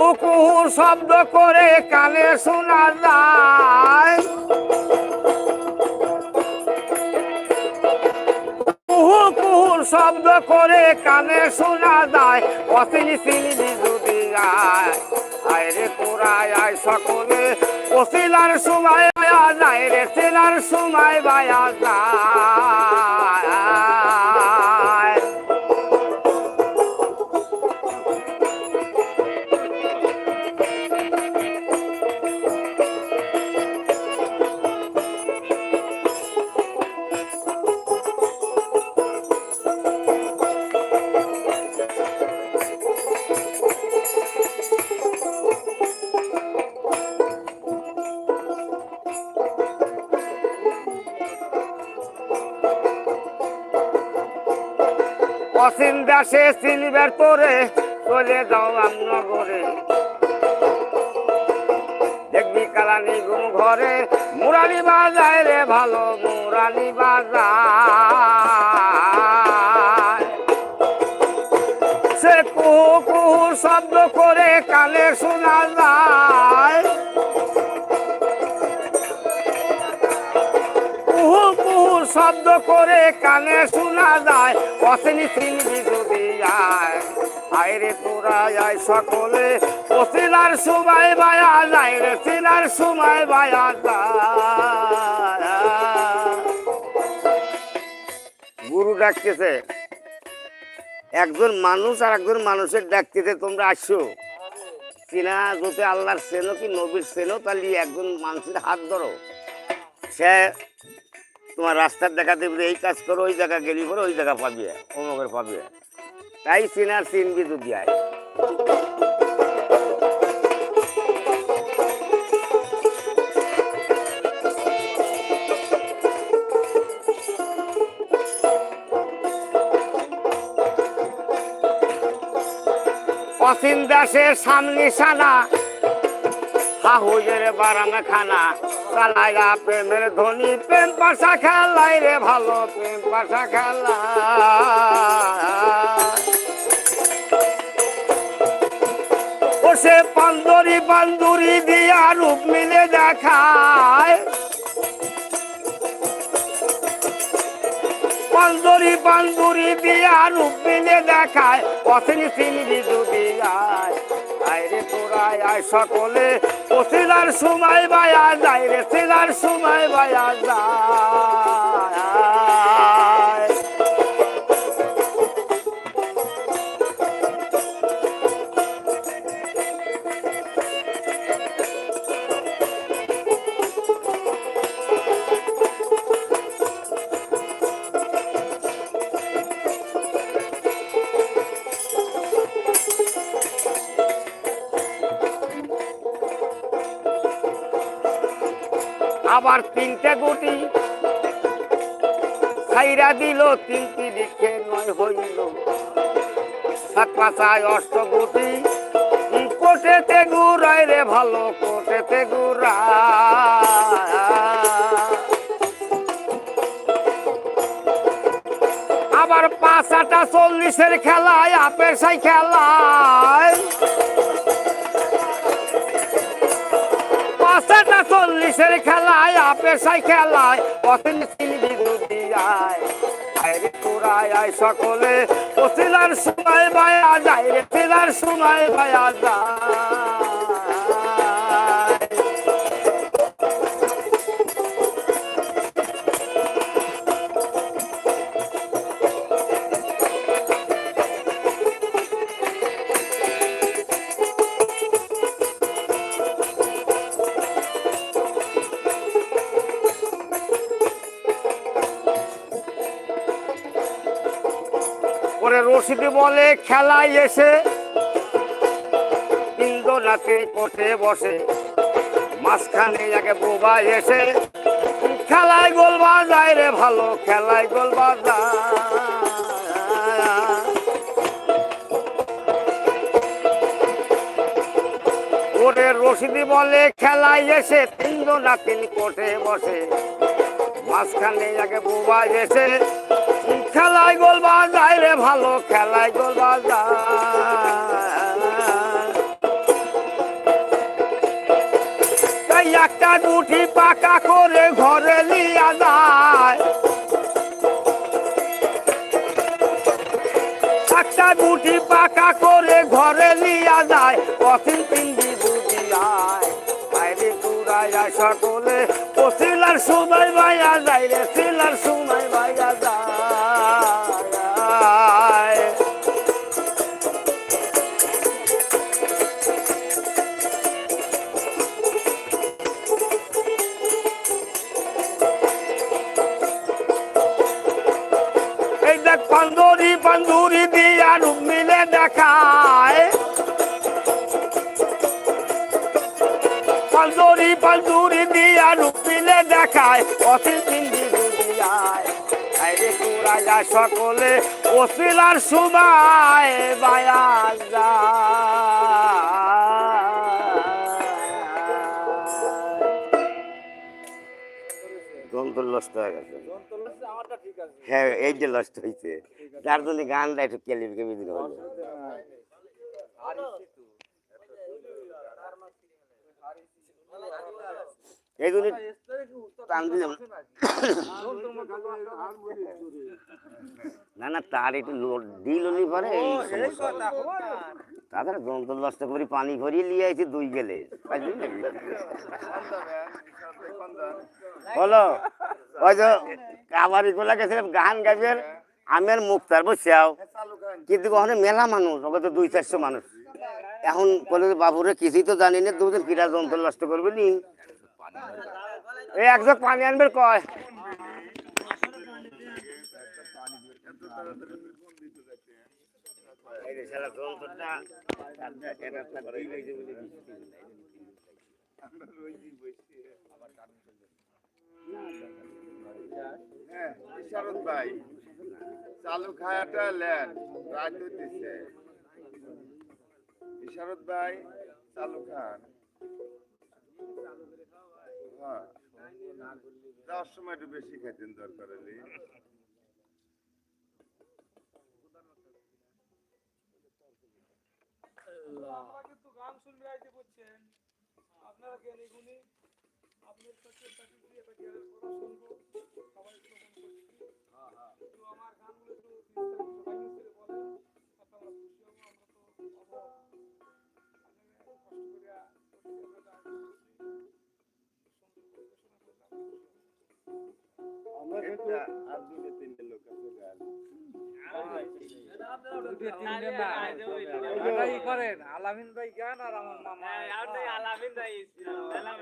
কুহু শব্দ করে কানে শোনা যায়। শব্দ করে কানে শোনা যায়। অসিনি সিনি যদি যায় আয় রে তোরায় আয় সকলে। ওসিলার সময় বায়া যায় রে সিলার সময় বায়া যায়। অসীম দাসে সিলভার তোরে, চলে যাও রামনগরে দেখবি কালানি গুম ঘরে, মুরালি বাজায় রে ভালো মুরালি বাজায়। সে কুহু কুহু শব্দ করে কানে শোনা যায়। শব্দ করে কানে শোনা যায় অসিনি সিনবি যদি যায় আয় রে তোরা যায় সকলে। অসিলার সময় বায়া যায় রে সিলার সময় বায়া গুরু ডাকতেছে। একজন মানুষ আর একজন মানুষের ডাকতেছে, তোমরা আসছো। কিনা যদি আল্লাহর সেনো কি নবীর সেনো তাহলে একজন মানুষের হাত ধরো। সে তোমার রাস্তার দেখা দেবে এই কাজ করো, ওই জায়গা গেলি পরে ওই জায়গা পাবি, অমুকের পাবি। তাই চিনার চিনবি যদি আয় অসীম দাসের সামনে সানা হাহুজের বারামে খানা। চালাইরা প্রেমের ধনী প্রেম পাশা খেলাই রে ভালো, প্রেম পাশা খেলা। সে পান্দরি পান্দুরি দিয়া রূপ মিলে দেখায়। পান্দরি পান্দুরি দিয়া রূপ মিলে দেখায় অসিনি সিনবি যদি রে তোরায় আয় সকলে। ওসিলার সময় বায়া যায় রে সিলার সময় বায়া যায় আবার তিনটে গুটি। খাইরা দিল তিনটি দিকে নয় হইল। সাত অষ্ট গুটি। কোটেতে গুড়াই রে ভালো, কোটেতে গুড়া আবার পাঁচাটা চল্লিশের খেলায় আপের সাই খেলায়। চল্লিশের খেলায় আপেশায় খেলায় অসিন সিলবি দুদিয়ায় সকলে ওসিলার সময় বায়া যায় রে সিলার সময় বায়া যায়। ওরে রশিদি বলে, খেলায় এসে রাতে কোঠে বসে। মাঝখানে আগে বোবা এসে, খেলায় গোল বাজায় রে ভালো, খেলায় গোল ওরে রশিদি বলে, খেলায় এসে তিনজন না তিন কোঠে বসে। মাঝখানে আগে বোবা এসে খেলায় গোল বাজায় রে, ভালো খেলায় গোল বাজায়। একটা দুটি পাকা করে ঘরে লিয়া যায়। একটা দুটি পাকা করে ঘরে লিয়া যায়। অসীম পিন্ডি বুঝিয়ায়, বাইরে কুড়াইয়া সকলে। ও শিলার সময় বাইয়া যায় রে, শিলার সময় দেখায়। পান্দরি দিয়া রূপ মিলে দেখায় অসিল পিন্দি দুদিয়ায় কুড়াইয়া সকলে অসিলার সময় বায়া গন্তর লস্ট হয়ে গেছে। হ্যাঁ এই যে লস্ট হয়েছে। যার জন্য গানটা একটু কেলিপি কেমি দিন হলো এই জন্য টান দিলাম। না না তার একটু দিল নি পরে তাদের যন্ত্র নষ্ট করে পানি ভরিয়ে নিয়ে আইছি দুই গেলে? বলো ওই যে কাবারি গেছিলাম, গান গাইবের আমের মুক্তার বুঝছাও? কিন্তু ওখানে মেলা মানুষ ওকে তো দুই চারশো মানুষ। এখন বলে বাবুরে, কিছুই তো জানি না দুদিন কিরা যন্ত্র নষ্ট করবে নি? এই একজন পানি আনবে কয়? হ্যাঁ, ইশারত ভাই। চালু খায়াটা লেন রাত দিচ্ছে ইশারত ভাই চালু খান। হ্যাঁ যাওয়ার সময় একটু বেশি খাইতেন দরকার হলে। গান শুনবে আইতে বলছেন। আপনারা গুণী? আপনার কাছে কথা শুনব সবাই করছি একটু আমার গানগুলো একটু সবাই মিস্ত্রি বলেন তাতে আমরা খুশি হব আমরা তো কষ্ট করে আলামিন ভাই গান আর আমার মামা তো গান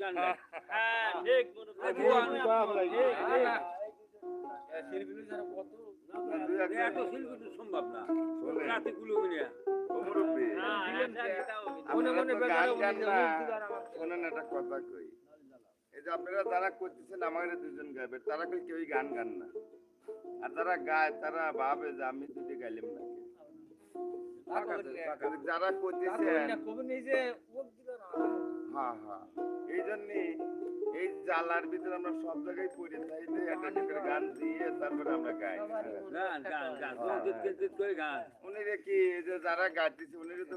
গান আমরা আপনারা তো গান গান না, শোনেন একটা কথা কই। এই যে আপনারা যারা করতেছেন আমাদের দুজন গাইবে তারা কই কেউই গান গান না। আর যারা গায় তারা ভাবে যে আমি দুটি গাইলাম না যারা করতেছেন হ্যাঁ হ্যাঁ। এই জন্য এই জালার ভিতরে আমরা সব জায়গায় পড়ে থাকি যে একটা ভিতরে গান দিয়ে তারপরে আমরা গাই। উনি কি এই যে যারা গাইতেছে উনি তো